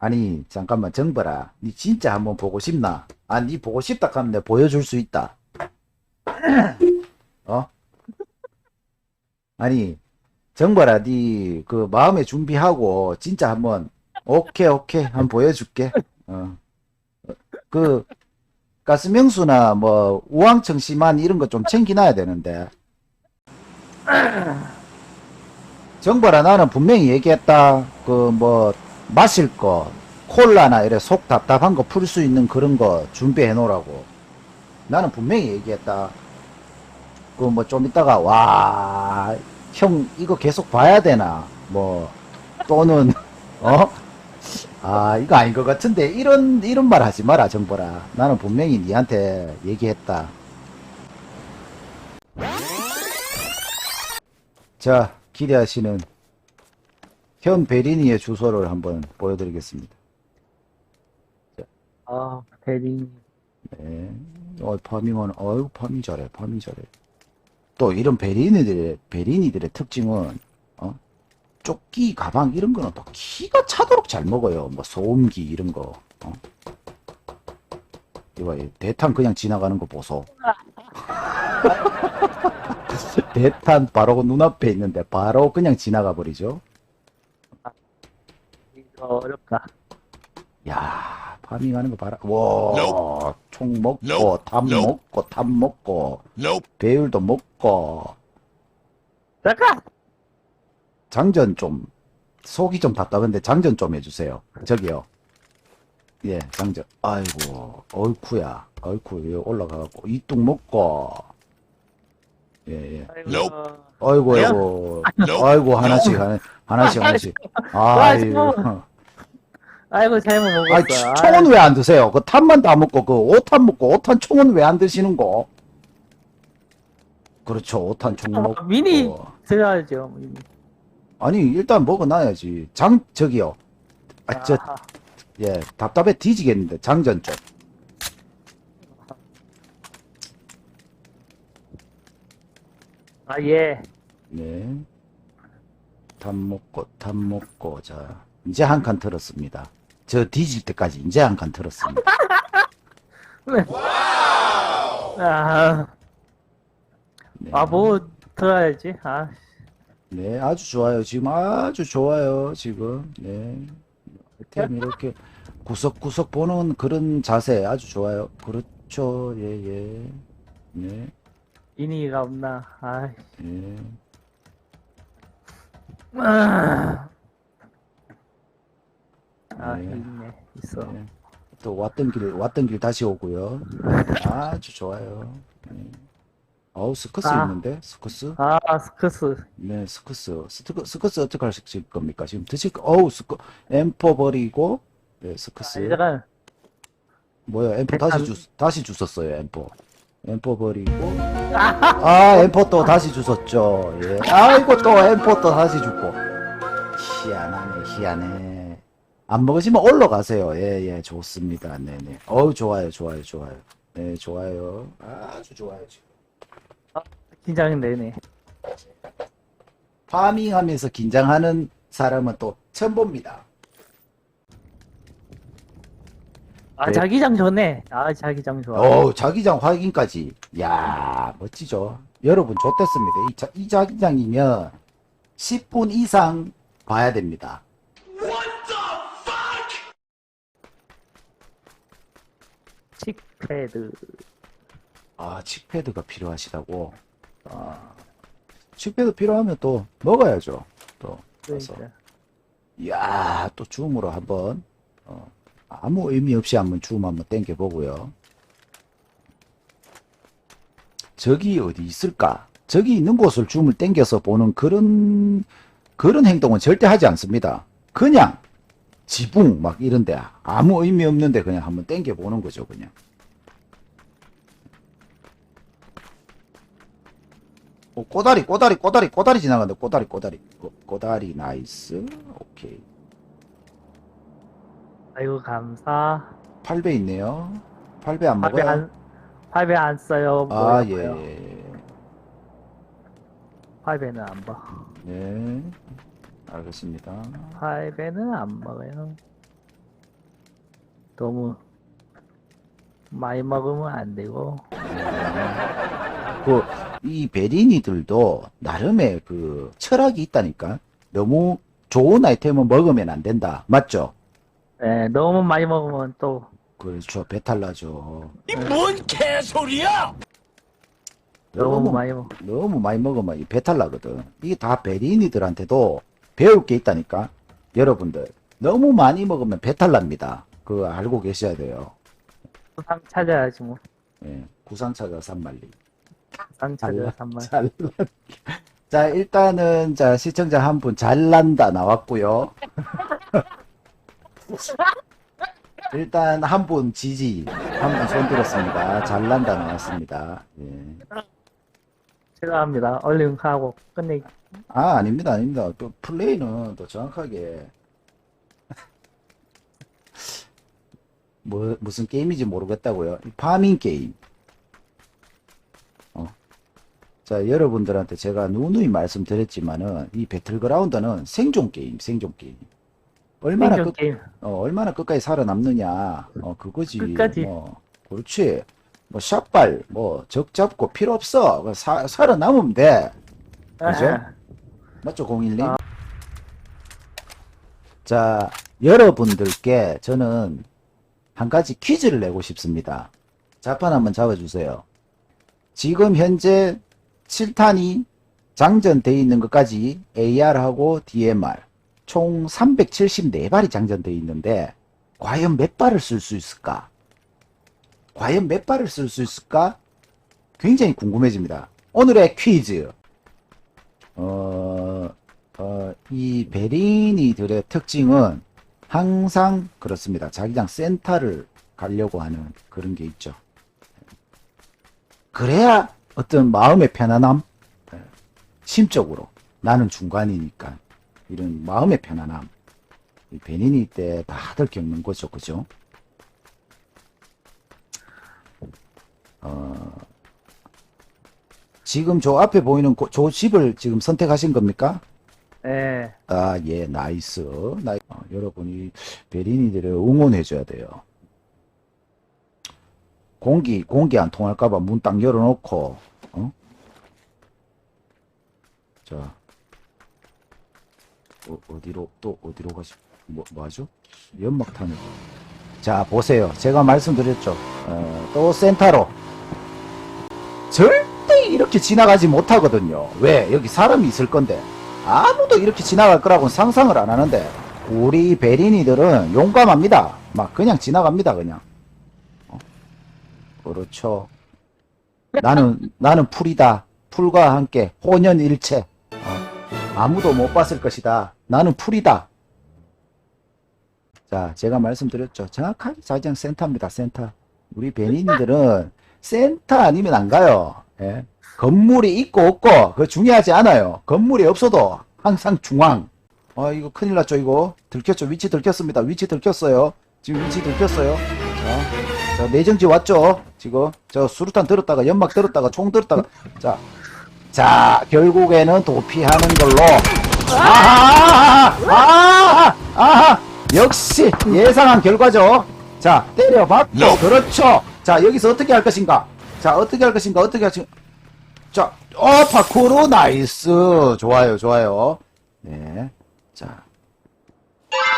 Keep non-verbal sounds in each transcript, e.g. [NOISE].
아니 잠깐만 정벌아 니 진짜 한번 보고 싶나? 아니 보고 싶다 하면 내가 보여줄 수 있다 [CLEARS THROAT] 어? 아니 정벌아 니 그 마음의 준비하고 진짜 한번 오케이 오케이 한번 보여줄게 어. 그 가스명수나 뭐 우황청 심한 이런 거 좀 챙기놔야 되는데 정벌아 나는 분명히 얘기했다 그뭐 마실 거 콜라나 이래 속 답답한 거 풀 수 있는 그런 거 준비해 놓으라고. 나는 분명히 얘기했다. 그 뭐좀 이따가 와 형 이거 계속 봐야 되나? 뭐 또는 [LAUGHS] 어? 아 이거 아닌 것 같은데. 이런 이런 말 하지 마라 정보라. 나는 분명히 니한테 얘기했다. 자 기대하시는 현 베리니의 주소를 한번 보여드리겠습니다 아, 대리. 네. 어, 파밍은, 어유 파밍 잘해, 파밍 잘해. 또, 이런 베리니들의, 베리니들의 특징은, 어? 조끼, 가방, 이런 거는 또 키가 차도록 잘 먹어요. 뭐, 소음기, 이런 거, 어? 이거, 이 대탄 그냥 지나가는 거 보소. [LAUGHS] 대탄 바로 눈앞에 있는데, 바로 그냥 지나가 버리죠. 이거 어렵다. 야, 파밍하는 거 봐라. 와, 총 먹고, Nope. 탑 Nope. 먹고, 탑 먹고, Nope. 배율도 먹고, 잠깐! 장전 좀, 속이 좀 답답한데 장전 좀 해주세요. 저기요. 예, 장전. 아이고. 어이쿠, 여기 올라가갖고, 이 뚝 먹고, 예, 예. 아이고. Nope. 아이고? 아이고, Nope. 아이고, 하나씩, 하나, 하나씩, 하나씩. 와, [LAUGHS] 아이고. 아이고, 잘못 아, 먹었어. 총은 왜 안 드세요? 그 탑만 다 먹고 그 5탄 먹고 5탄 총은 왜 안 드시는 거? 그렇죠. 5탄 총 아, 먹고. 미니. 드려야죠. 미니. 아니, 일단 먹어놔야지. 장, 저기요. 아, 저, 아하. 예, 답답해 뒤지겠는데, 장전 쪽. 아, 예. 네. 탑 먹고, 탑 먹고, 자. 이제 한칸 틀었습니다. 저 뒤질 때까지 이제 한칸 틀었습니다. 아, 네. 아, 뭐, 들어야지. 아, 네, 아주 좋아요. 지금 아주 좋아요. 지금. 네. 템 이렇게 구석구석 보는 그런 자세 아주 좋아요. 그렇죠. 예, 예. 네, 미니가 없나. 아, 예. 아, 아 네. 있네. 있어. 네. 또 왔던 길, 왔던 길 다시 오고요. 아주 좋아요. 네. 어우, 스커스 아. 있는데? 스커스? 아, 스커스. 네, 스커스. 스커, 스커스 어떻게 하실 겁니까? 지금 드실 거, 어우, 스커, 엠퍼 버리고, 네, 아, 스커스. 잠깐. 뭐야, 엠포 다시 주, 다시 주웠어요, 엠포. 엠포 버리고. 아, 엠포 또 다시 주웠죠. 예. 아이고, 또 엠포 또 다시 줬고. 희한하네, 희한해. 안 먹으시면 올라가세요. 예, 예, 좋습니다. 네네. 어우, 좋아요, 좋아요, 좋아요. 네, 좋아요. 아주 좋아요, 지금. 긴장되네. 파밍 하면서 긴장하는 사람은 또 처음 봅니다. 아, 네. 자기장 좋네. 아, 자기장 좋아. 어우, 자기장 확인까지. 야 멋지죠. 여러분, 좋댔습니다. 이, 자, 이 자기장이면 10분 이상 봐야 됩니다. 칙패드. 아, 칙패드가 필요하시다고. 아, 칙패드 필요하면 또 먹어야죠. 또. 가서. 그러니까. 이야, 또 줌으로 한번, 어, 아무 의미 없이 한번 줌 한번 땡겨 보고요. 저기 어디 있을까? 저기 있는 곳을 줌을 땡겨서 보는 그런, 그런 행동은 절대 하지 않습니다. 그냥, 지붕, 막 이런데, 아무 의미 없는데 그냥 한번 땡겨 보는 거죠, 그냥. 어, 꼬다리, 꼬다리, 꼬다리, 꼬다리 지나간다. 꼬다리, 꼬다리. 꼬, 꼬다리, 나이스. 오케이. 아이고, 감사. 8배 있네요. 8배 안 먹어요? 안, 팔배 안 써요. 아. 예. 팔배는 안 봐. 네. 알겠습니다. 팔배는 안 먹어요. 너무 많이 먹으면 안 되고 그, 이 베리니들도 나름의 그 철학이 있다니까. 너무 좋은 아이템을 먹으면 안 된다. 맞죠? 네, 너무 많이 먹으면 또 그렇죠. 배탈 나죠. 이 뭔 개소리야! 너무 너무, 많이 먹. 너무 많이 먹으면 이 배탈 나거든. 이게 다 베리니들한테도 배울 게 있다니까. 여러분들. 너무 많이 먹으면 배탈 납니다. 그거 알고 계셔야 돼요. 상 찾아야지 뭐. 예. 구상 찾아 산말리. 상 찾아 잘라- 산말. 잘난. [LAUGHS] 자, 일단은, 자, 시청자 한 분 잘난다 나왔고요 [LAUGHS] 일단 한 분 지지, 한 분 손 들었습니다. 잘난다 나왔습니다. 예. 죄송합니다. 얼른 하고 끝내. 아, 아닙니다, 아닙니다. 또 플레이는 또 정확하게. [LAUGHS] 뭐, 무슨 게임인지 모르겠다고요. 이 파밍 게임. 어. 자, 여러분들한테 제가 누누이 말씀드렸지만은, 이 배틀그라운드는 생존 게임, 생존 게임. 얼마나 끝, 게임. 어, 얼마나 끝까지 살아남느냐. 어, 그거지. 끝까지. 뭐, 그렇지. 뭐, 샷발, 뭐, 적 잡고 필요 없어. 그 사, 살아남으면 돼. 그죠? 아, 맞죠, 01님? 아. 자, 여러분들께 저는 한 가지 퀴즈를 내고 싶습니다. 자판 한번 잡아주세요. 지금 현재 7탄이 장전되어 있는 것까지 AR하고 DMR 총 374발이 장전되어 있는데 과연 몇 발을 쓸 수 있을까? 과연 몇 발을 쓸 수 있을까? 굉장히 궁금해집니다. 오늘의 퀴즈. 어, 어, 이 베리니들의 특징은 항상 그렇습니다. 자기장 센터를 가려고 하는 그런 게 있죠. 그래야 어떤 마음의 편안함, 예, 심적으로 나는 중간이니까 이런 마음의 편안함, 이 베니니 때 다들 겪는 거죠, 그죠? 어, 지금 저 앞에 보이는 고- 저 집을 지금 선택하신 겁니까? 네. 아, 예, 나이스. 나이, 어, 여러분이 베리니들을 응원해줘야 돼요. 공기, 공기 안 통할까봐 문 딱 열어놓고, 어? 자, 어, 어디로, 또 어디로 가시, 뭐, 뭐 하죠? 연막탄을. 자, 보세요. 제가 말씀드렸죠. 어, 또 센터로. 절대 이렇게 지나가지 못하거든요. 왜? 여기 사람이 있을 건데. 아무도 이렇게 지나갈 거라고는 상상을 안 하는데 우리 베리니들은 용감합니다. 막 그냥 지나갑니다. 그냥. 어? 그렇죠. 나는 나는 풀이다. 풀과 함께 혼연일체. 어, 아무도 못 봤을 것이다. 나는 풀이다. 자, 제가 말씀드렸죠. 정확하게 자기장 센터입니다. 센터. 우리 베니니들은 센터 아니면 안 가요. 예. 건물이 있고 없고 그거 중요하지 않아요. 건물이 없어도 항상 중앙. 아 이거 큰일 났죠 이거. 들켰죠. 위치 들켰습니다. 위치 들켰어요. 지금 위치 들켰어요. 자, 자 내정지 왔죠. 지금 저 수류탄 들었다가 연막 들었다가 총 들었다가 자, 자 결국에는 도피하는 걸로. 아하, 아하, 아하, 역시 예상한 결과죠. 자 때려봤고 그렇죠. 자 여기서 어떻게 할 것인가? 자 어떻게 할 것인가? 어떻게 할 것인가? 자, 어, 파쿠르 나이스. 좋아요, 좋아요. 네. 자.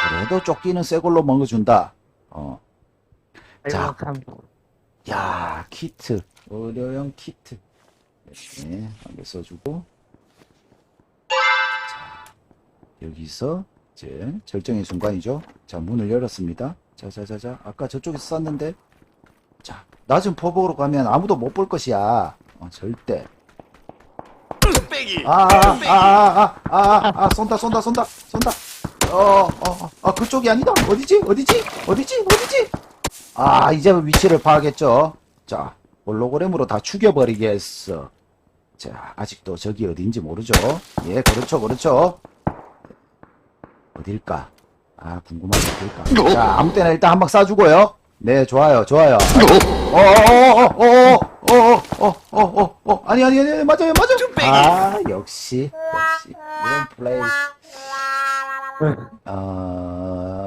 그래도 쫓기는 새 걸로 먹어준다. 어. 자. 야, 키트. 의료용 키트. 네. 한개 써주고. 자. 여기서, 이제, 절정의 순간이죠. 자, 문을 열었습니다. 자, 자, 자, 자. 아까 저쪽에서 쐈는데. 자, 낮은 포복으로 가면 아무도 못 볼 것이야. 어, 절대. 빼기! 아, 아, 아, 아, 아, 아, 아, 쏜다, 쏜다, 쏜다, 쏜다. 어, 어, 어, 아, 그쪽이 아니다. 어디지? 어디지? 어디지? 어디지? 아, 이제 위치를 파악했죠. 자, 홀로그램으로 다 죽여버리겠어. 자, 아직도 저기 어딘지 모르죠. 예, 그렇죠, 그렇죠. 어딜까? 아, 궁금하다, 어딜까? 자, 아무 때나 일단 한 방 쏴주고요. 네, 좋아요, 좋아요. 어, 어어어어어어어어어어어 아니 아니 아니 맞아요 맞아요 아 역시 역시 이런 플레이 어